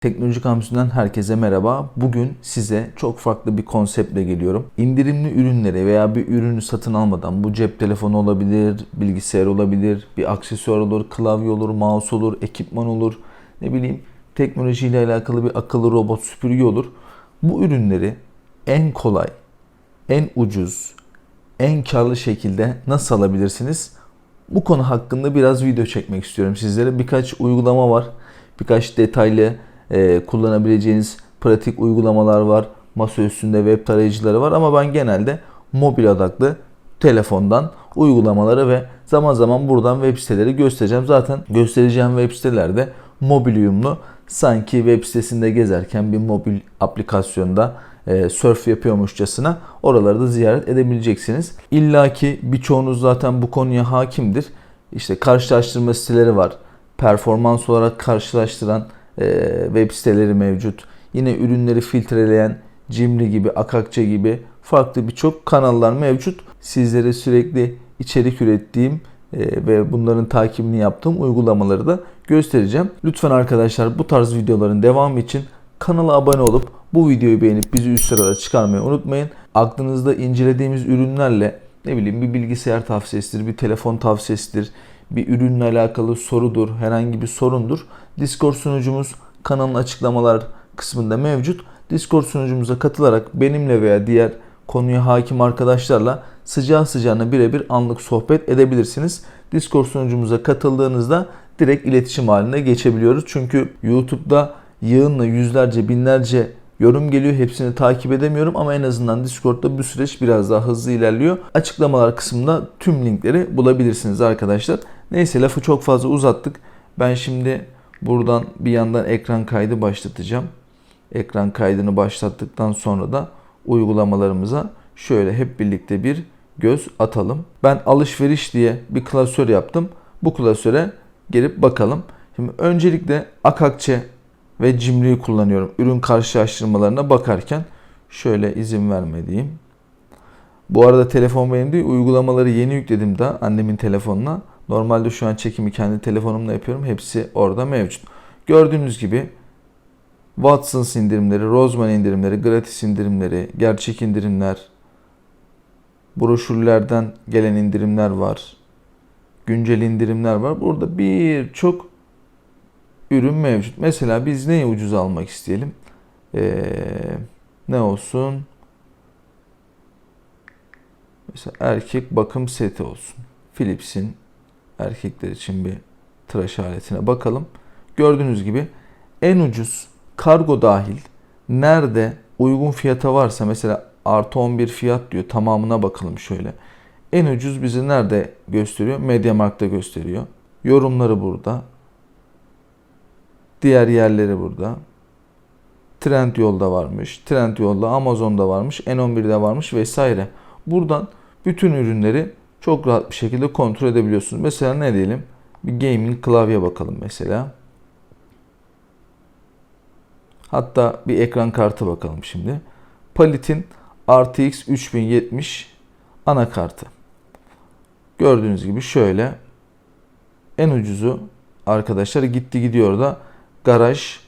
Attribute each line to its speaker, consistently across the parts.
Speaker 1: Teknoloji Kampüsü'nden herkese merhaba. Bugün size çok farklı bir konseptle geliyorum. İndirimli ürünleri veya bir ürünü satın almadan bu cep telefonu olabilir, bilgisayar olabilir, bir aksesuar olur, klavye olur, mouse olur, ekipman olur, ne bileyim teknolojiyle alakalı bir akıllı robot süpürge olur. Bu ürünleri en kolay, en ucuz, en karlı şekilde nasıl alabilirsiniz? Bu konu hakkında biraz video çekmek istiyorum sizlere. Birkaç uygulama var. Birkaç detaylı e, kullanabileceğiniz pratik uygulamalar var. Masa üstünde web tarayıcıları var ama ben genelde mobil odaklı telefondan uygulamaları ve zaman zaman buradan web siteleri göstereceğim. Zaten göstereceğim web sitelerde mobil uyumlu. Sanki web sitesinde gezerken bir mobil aplikasyonda e, surf yapıyormuşçasına oraları da ziyaret edebileceksiniz. İlla ki birçoğunuz zaten bu konuya hakimdir. İşte karşılaştırma siteleri var. Performans olarak karşılaştıran web siteleri mevcut. Yine ürünleri filtreleyen Cimri gibi, Akakçe gibi farklı birçok kanallar mevcut. Sizlere sürekli içerik ürettiğim e, ve bunların takibini yaptığım uygulamaları da göstereceğim. Lütfen arkadaşlar bu tarz videoların devamı için kanala abone olup bu videoyu beğenip bizi üst sırada çıkarmayı unutmayın. Aklınızda incelediğimiz ürünlerle ne bileyim bir bilgisayar tavsiyesidir, bir telefon tavsiyesidir, bir ürünle alakalı sorudur, herhangi bir sorundur. Discord sunucumuz kanalın açıklamalar kısmında mevcut. Discord sunucumuza katılarak benimle veya diğer konuya hakim arkadaşlarla sıcağı sıcağına birebir anlık sohbet edebilirsiniz. Discord sunucumuza katıldığınızda direkt iletişim haline geçebiliyoruz. Çünkü YouTube'da yığınla yüzlerce binlerce yorum geliyor. Hepsini takip edemiyorum ama en azından Discord'da bu süreç biraz daha hızlı ilerliyor. Açıklamalar kısmında tüm linkleri bulabilirsiniz arkadaşlar. Neyse lafı çok fazla uzattık. Ben şimdi buradan bir yandan ekran kaydı başlatacağım. Ekran kaydını başlattıktan sonra da uygulamalarımıza şöyle hep birlikte bir göz atalım. Ben alışveriş diye bir klasör yaptım. Bu klasöre gelip bakalım. Şimdi öncelikle Akakçe ve Cimri'yi kullanıyorum. Ürün karşılaştırmalarına bakarken şöyle izin vermediğim. Bu arada telefon benim değil. Uygulamaları yeni yükledim de annemin telefonuna. Normalde şu an çekimi kendi telefonumla yapıyorum. Hepsi orada mevcut. Gördüğünüz gibi Watsons indirimleri, Roseman indirimleri, gratis indirimleri, gerçek indirimler, broşürlerden gelen indirimler var. Güncel indirimler var. Burada birçok ürün mevcut. Mesela biz neyi ucuz almak isteyelim? Ee, ne olsun? Mesela erkek bakım seti olsun. Philips'in erkekler için bir tıraş aletine bakalım. Gördüğünüz gibi en ucuz kargo dahil nerede uygun fiyata varsa mesela artı 11 fiyat diyor tamamına bakalım şöyle. En ucuz bizi nerede gösteriyor? Mediamarkt'ta gösteriyor. Yorumları burada. Diğer yerleri burada. Trendyol'da varmış. Trendyol'da Amazon'da varmış. N11'de varmış vesaire. Buradan bütün ürünleri çok rahat bir şekilde kontrol edebiliyorsunuz. Mesela ne diyelim? Bir gaming klavye bakalım mesela. Hatta bir ekran kartı bakalım şimdi. Palit'in RTX 3070 anakartı. Gördüğünüz gibi şöyle en ucuzu arkadaşlar gitti gidiyor da Garaj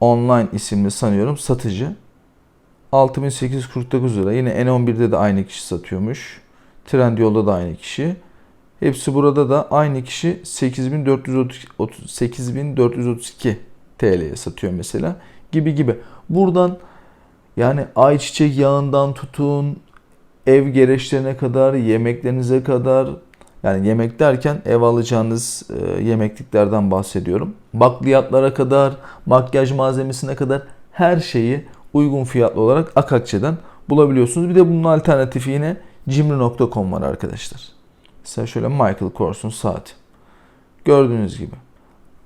Speaker 1: Online isimli sanıyorum satıcı. 6849 lira. Yine N11'de de aynı kişi satıyormuş. Trendyol'da da aynı kişi. Hepsi burada da aynı kişi 8430 8432 TL'ye satıyor mesela gibi gibi. Buradan yani ayçiçek yağından tutun ev gereçlerine kadar, yemeklerinize kadar yani yemek derken ev alacağınız e, yemekliklerden bahsediyorum. Bakliyatlara kadar, makyaj malzemesine kadar her şeyi uygun fiyatlı olarak Akakçe'den bulabiliyorsunuz. Bir de bunun alternatifi yine cimri.com var arkadaşlar. Mesela şöyle Michael Kors'un saati. Gördüğünüz gibi.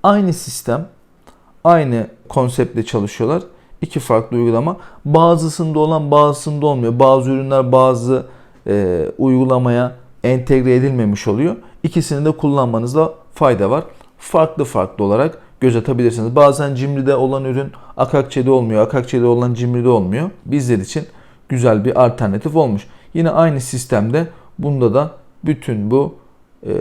Speaker 1: Aynı sistem, aynı konseptle çalışıyorlar. İki farklı uygulama. Bazısında olan bazısında olmuyor. Bazı ürünler bazı e, uygulamaya entegre edilmemiş oluyor. İkisini de kullanmanızda fayda var. Farklı farklı olarak göz atabilirsiniz. Bazen Cimri'de olan ürün Akakçe'de olmuyor. Akakçe'de olan Cimri'de olmuyor. Bizler için güzel bir alternatif olmuş. Yine aynı sistemde bunda da bütün bu e,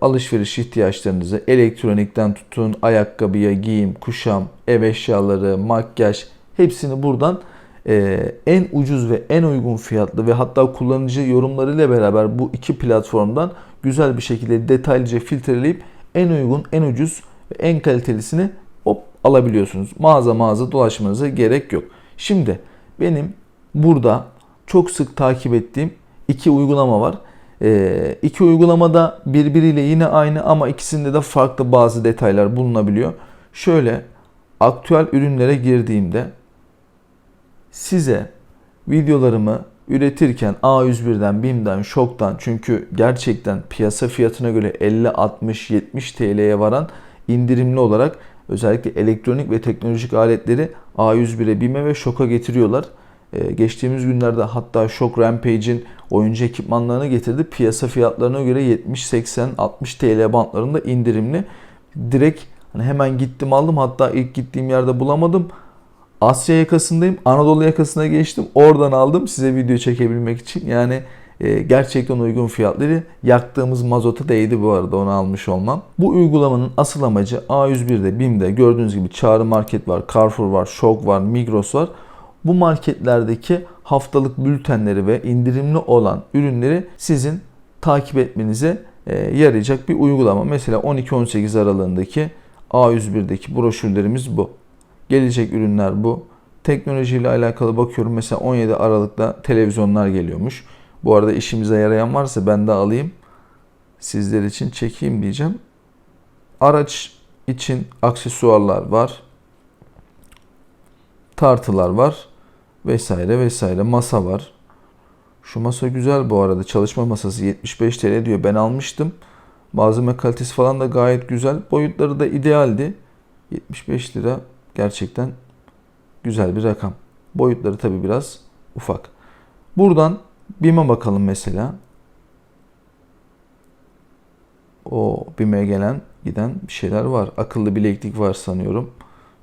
Speaker 1: alışveriş ihtiyaçlarınızı elektronikten tutun, ayakkabıya, giyim, kuşam, ev eşyaları, makyaj hepsini buradan e, en ucuz ve en uygun fiyatlı ve hatta kullanıcı yorumlarıyla beraber bu iki platformdan güzel bir şekilde detaylıca filtreleyip en uygun, en ucuz ve en kalitelisini hop alabiliyorsunuz. Mağaza mağaza dolaşmanıza gerek yok. Şimdi benim burada çok sık takip ettiğim iki uygulama var. E, iki uygulamada birbiriyle yine aynı ama ikisinde de farklı bazı detaylar bulunabiliyor. Şöyle aktüel ürünlere girdiğimde size videolarımı üretirken A101'den, BİM'den, Şok'tan çünkü gerçekten piyasa fiyatına göre 50, 60, 70 TL'ye varan indirimli olarak özellikle elektronik ve teknolojik aletleri A101'e, BİM'e ve Şok'a getiriyorlar. Ee, geçtiğimiz günlerde hatta Şok Rampage'in oyuncu ekipmanlarını getirdi. Piyasa fiyatlarına göre 70, 80, 60 TL bantlarında indirimli. Direkt hani hemen gittim aldım. Hatta ilk gittiğim yerde bulamadım. Asya yakasındayım. Anadolu yakasına geçtim. Oradan aldım size video çekebilmek için. Yani e, gerçekten uygun fiyatları yaktığımız mazota değdi bu arada onu almış olmam. Bu uygulamanın asıl amacı A101'de, BİM'de gördüğünüz gibi Çağrı Market var, Carrefour var, Şok var, Migros var. Bu marketlerdeki haftalık bültenleri ve indirimli olan ürünleri sizin takip etmenize e, yarayacak bir uygulama. Mesela 12-18 aralığındaki A101'deki broşürlerimiz bu. Gelecek ürünler bu. Teknolojiyle alakalı bakıyorum. Mesela 17 Aralık'ta televizyonlar geliyormuş. Bu arada işimize yarayan varsa ben de alayım. Sizler için çekeyim diyeceğim. Araç için aksesuarlar var. Tartılar var. Vesaire vesaire. Masa var. Şu masa güzel bu arada. Çalışma masası 75 TL diyor. Ben almıştım. Malzeme kalitesi falan da gayet güzel. Boyutları da idealdi. 75 lira gerçekten güzel bir rakam. Boyutları tabi biraz ufak. Buradan BİM'e bakalım mesela. O BİM'e gelen giden bir şeyler var. Akıllı bileklik var sanıyorum.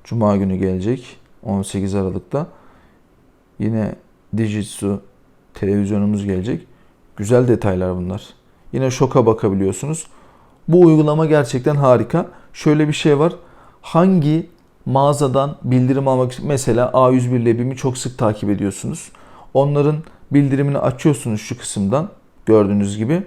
Speaker 1: Cuma günü gelecek. 18 Aralık'ta. Yine Dijitsu televizyonumuz gelecek. Güzel detaylar bunlar. Yine şoka bakabiliyorsunuz. Bu uygulama gerçekten harika. Şöyle bir şey var. Hangi mağazadan bildirim almak için mesela A101 ile BİM'i çok sık takip ediyorsunuz. Onların bildirimini açıyorsunuz şu kısımdan gördüğünüz gibi.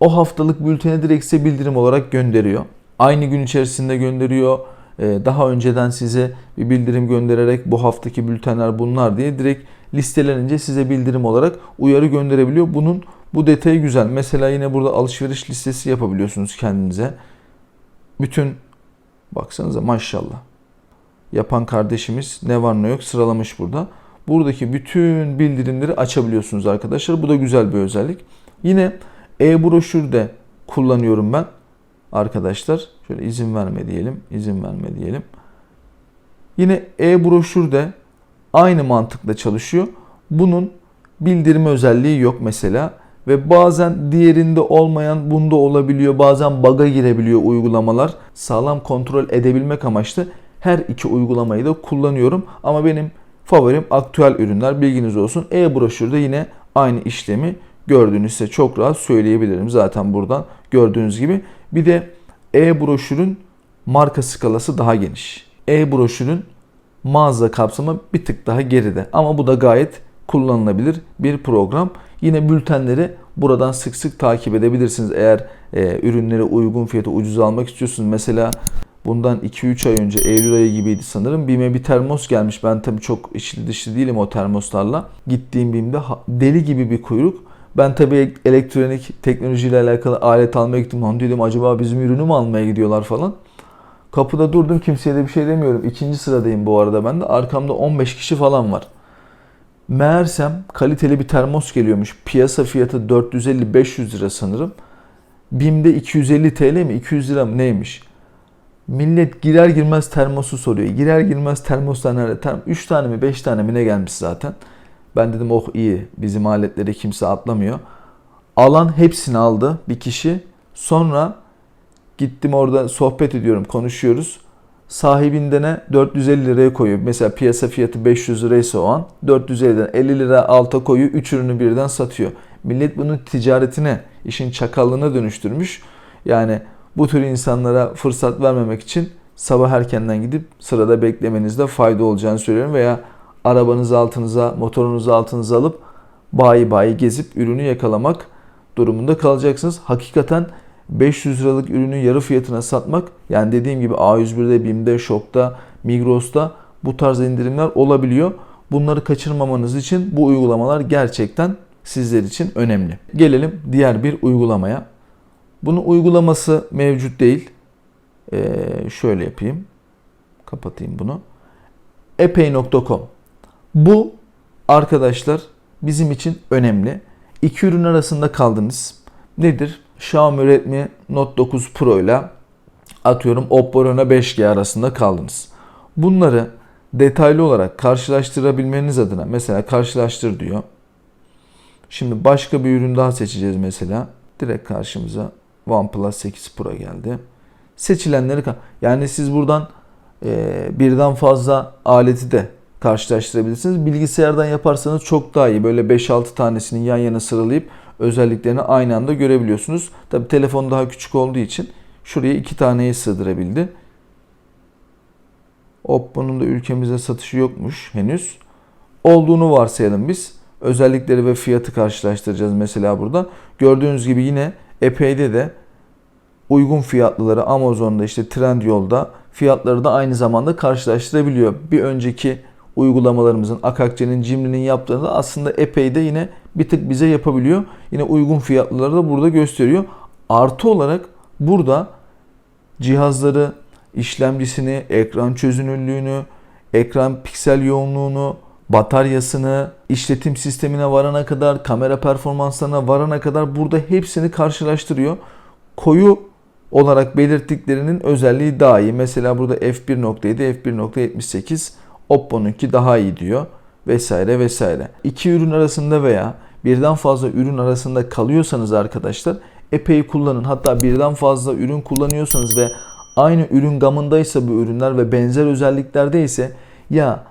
Speaker 1: O haftalık bülteni direkt size bildirim olarak gönderiyor. Aynı gün içerisinde gönderiyor. Ee, daha önceden size bir bildirim göndererek bu haftaki bültenler bunlar diye direkt listelenince size bildirim olarak uyarı gönderebiliyor. Bunun bu detayı güzel. Mesela yine burada alışveriş listesi yapabiliyorsunuz kendinize. Bütün baksanıza maşallah yapan kardeşimiz ne var ne yok sıralamış burada. Buradaki bütün bildirimleri açabiliyorsunuz arkadaşlar. Bu da güzel bir özellik. Yine e-broşürde kullanıyorum ben arkadaşlar. Şöyle izin verme diyelim. izin verme diyelim. Yine e-broşürde aynı mantıkla çalışıyor. Bunun bildirme özelliği yok mesela ve bazen diğerinde olmayan bunda olabiliyor. Bazen bug'a girebiliyor uygulamalar. Sağlam kontrol edebilmek amaçlı her iki uygulamayı da kullanıyorum. Ama benim favorim aktüel ürünler bilginiz olsun. E-broşürde yine aynı işlemi gördüğünüzde çok rahat söyleyebilirim. Zaten buradan gördüğünüz gibi. Bir de e-broşürün marka skalası daha geniş. E-broşürün mağaza kapsamı bir tık daha geride. Ama bu da gayet kullanılabilir bir program. Yine bültenleri buradan sık sık takip edebilirsiniz. Eğer e, ürünleri uygun fiyata ucuz almak istiyorsunuz. Mesela bundan 2-3 ay önce Eylül ayı gibiydi sanırım. BİM'e bir termos gelmiş. Ben tabii çok içli dışlı değilim o termoslarla. Gittiğim BİM'de deli gibi bir kuyruk. Ben tabii elektronik teknolojiyle alakalı alet almaya gittim. Lan dedim acaba bizim ürünü mü almaya gidiyorlar falan. Kapıda durdum kimseye de bir şey demiyorum. İkinci sıradayım bu arada ben de. Arkamda 15 kişi falan var. Meğersem kaliteli bir termos geliyormuş. Piyasa fiyatı 450-500 lira sanırım. BİM'de 250 TL mi 200 lira mı neymiş? Millet girer girmez termosu soruyor. Girer girmez termoslar nerede? Term 3 tane mi 5 tane mi ne gelmiş zaten. Ben dedim oh iyi bizim aletleri kimse atlamıyor. Alan hepsini aldı bir kişi. Sonra gittim orada sohbet ediyorum konuşuyoruz. Sahibindene 450 liraya koyuyor. Mesela piyasa fiyatı 500 liraysa o an 450'den 50 lira alta koyuyor. 3 ürünü birden satıyor. Millet bunu ticaretine, işin çakallığına dönüştürmüş. Yani bu tür insanlara fırsat vermemek için sabah erkenden gidip sırada beklemenizde fayda olacağını söylüyorum. Veya arabanızı altınıza, motorunuzu altınıza alıp bayi bayi gezip ürünü yakalamak durumunda kalacaksınız. Hakikaten 500 liralık ürünü yarı fiyatına satmak yani dediğim gibi A101'de, BİM'de, Şok'ta, Migros'ta bu tarz indirimler olabiliyor. Bunları kaçırmamanız için bu uygulamalar gerçekten sizler için önemli. Gelelim diğer bir uygulamaya. Bunun uygulaması mevcut değil. Ee, şöyle yapayım. Kapatayım bunu. epey.com Bu arkadaşlar bizim için önemli. İki ürün arasında kaldınız. Nedir? Xiaomi Redmi Note 9 Pro ile atıyorum Oppo Reno 5G arasında kaldınız. Bunları detaylı olarak karşılaştırabilmeniz adına mesela karşılaştır diyor. Şimdi başka bir ürün daha seçeceğiz mesela. Direkt karşımıza OnePlus 8 Pro geldi. Seçilenleri yani siz buradan e, birden fazla aleti de karşılaştırabilirsiniz. Bilgisayardan yaparsanız çok daha iyi. Böyle 5-6 tanesini yan yana sıralayıp özelliklerini aynı anda görebiliyorsunuz. Tabi telefon daha küçük olduğu için şuraya iki taneyi sığdırabildi. Oppo'nun da ülkemizde satışı yokmuş henüz. Olduğunu varsayalım biz. Özellikleri ve fiyatı karşılaştıracağız mesela burada. Gördüğünüz gibi yine epeyde de uygun fiyatlıları Amazon'da işte Trendyol'da fiyatları da aynı zamanda karşılaştırabiliyor. Bir önceki uygulamalarımızın Akakçe'nin, Cimri'nin yaptığını da aslında epeyde yine bir tık bize yapabiliyor. Yine uygun fiyatlıları da burada gösteriyor. Artı olarak burada cihazları, işlemcisini, ekran çözünürlüğünü, ekran piksel yoğunluğunu, bataryasını, işletim sistemine varana kadar, kamera performanslarına varana kadar burada hepsini karşılaştırıyor. Koyu olarak belirttiklerinin özelliği daha iyi. Mesela burada f1.7, f1.78, Oppo'nunki daha iyi diyor vesaire vesaire. İki ürün arasında veya birden fazla ürün arasında kalıyorsanız arkadaşlar epey kullanın. Hatta birden fazla ürün kullanıyorsanız ve aynı ürün gamındaysa bu ürünler ve benzer özelliklerde ise ya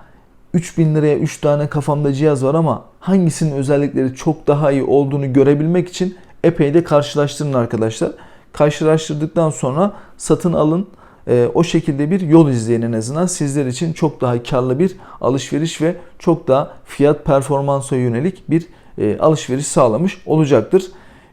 Speaker 1: 3000 liraya 3 tane kafamda cihaz var ama hangisinin özellikleri çok daha iyi olduğunu görebilmek için epey de karşılaştırın arkadaşlar. Karşılaştırdıktan sonra satın alın. E, o şekilde bir yol izleyin en azından sizler için çok daha karlı bir alışveriş ve çok daha fiyat performansa yönelik bir e, alışveriş sağlamış olacaktır.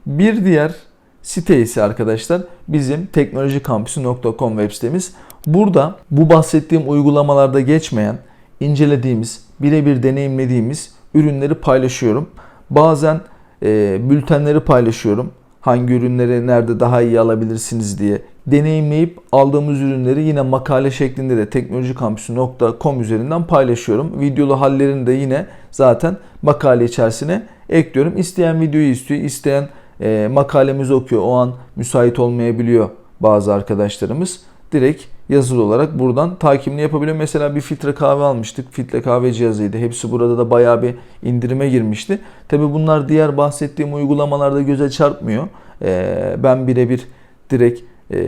Speaker 1: Bir diğer site ise arkadaşlar bizim teknolojikampüsü.com web sitemiz. Burada bu bahsettiğim uygulamalarda geçmeyen, incelediğimiz, birebir deneyimlediğimiz ürünleri paylaşıyorum. Bazen e, bültenleri paylaşıyorum. Hangi ürünleri nerede daha iyi alabilirsiniz diye deneyimleyip aldığımız ürünleri yine makale şeklinde de teknolojikampüsü.com üzerinden paylaşıyorum. Videolu hallerini de yine zaten makale içerisine ekliyorum. İsteyen videoyu istiyor, isteyen e, makalemizi okuyor. O an müsait olmayabiliyor bazı arkadaşlarımız. Direkt yazılı olarak buradan takibini yapabiliyor. Mesela bir filtre kahve almıştık. Filtre kahve cihazıydı. Hepsi burada da bayağı bir indirime girmişti. Tabi bunlar diğer bahsettiğim uygulamalarda göze çarpmıyor. E, ben birebir direkt e,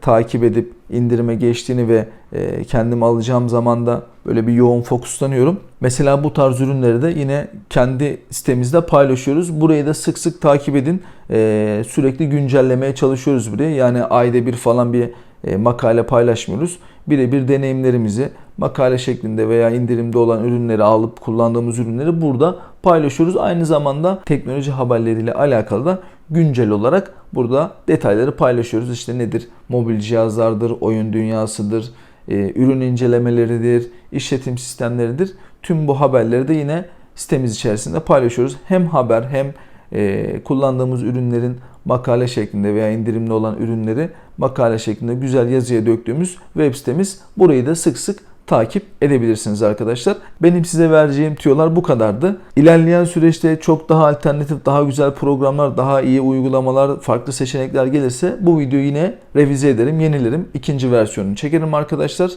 Speaker 1: takip edip indirime geçtiğini ve e, kendim alacağım zaman da böyle bir yoğun fokuslanıyorum. Mesela bu tarz ürünleri de yine kendi sitemizde paylaşıyoruz. Burayı da sık sık takip edin. E, sürekli güncellemeye çalışıyoruz burayı. Yani ayda bir falan bir makale paylaşmıyoruz. Birebir deneyimlerimizi makale şeklinde veya indirimde olan ürünleri alıp kullandığımız ürünleri burada paylaşıyoruz. Aynı zamanda teknoloji haberleriyle alakalı da güncel olarak burada detayları paylaşıyoruz. İşte nedir? Mobil cihazlardır, oyun dünyasıdır, e, ürün incelemeleridir, işletim sistemleridir. Tüm bu haberleri de yine sitemiz içerisinde paylaşıyoruz. Hem haber hem e, kullandığımız ürünlerin makale şeklinde veya indirimli olan ürünleri makale şeklinde güzel yazıya döktüğümüz web sitemiz. Burayı da sık sık takip edebilirsiniz arkadaşlar. Benim size vereceğim tüyolar bu kadardı. İlerleyen süreçte çok daha alternatif, daha güzel programlar, daha iyi uygulamalar, farklı seçenekler gelirse bu videoyu yine revize ederim, yenilerim. ikinci versiyonunu çekerim arkadaşlar.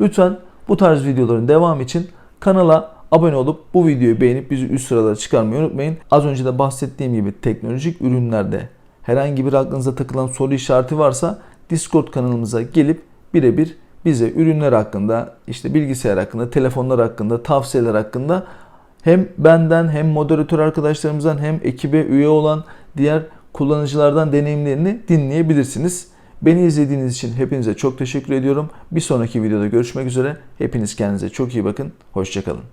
Speaker 1: Lütfen bu tarz videoların devam için kanala abone olup bu videoyu beğenip bizi üst sıralara çıkarmayı unutmayın. Az önce de bahsettiğim gibi teknolojik ürünlerde herhangi bir aklınıza takılan soru işareti varsa Discord kanalımıza gelip birebir bize ürünler hakkında, işte bilgisayar hakkında, telefonlar hakkında, tavsiyeler hakkında Hem benden hem moderatör arkadaşlarımızdan hem ekibe üye olan diğer kullanıcılardan deneyimlerini dinleyebilirsiniz. Beni izlediğiniz için hepinize çok teşekkür ediyorum. Bir sonraki videoda görüşmek üzere. Hepiniz kendinize çok iyi bakın. Hoşçakalın.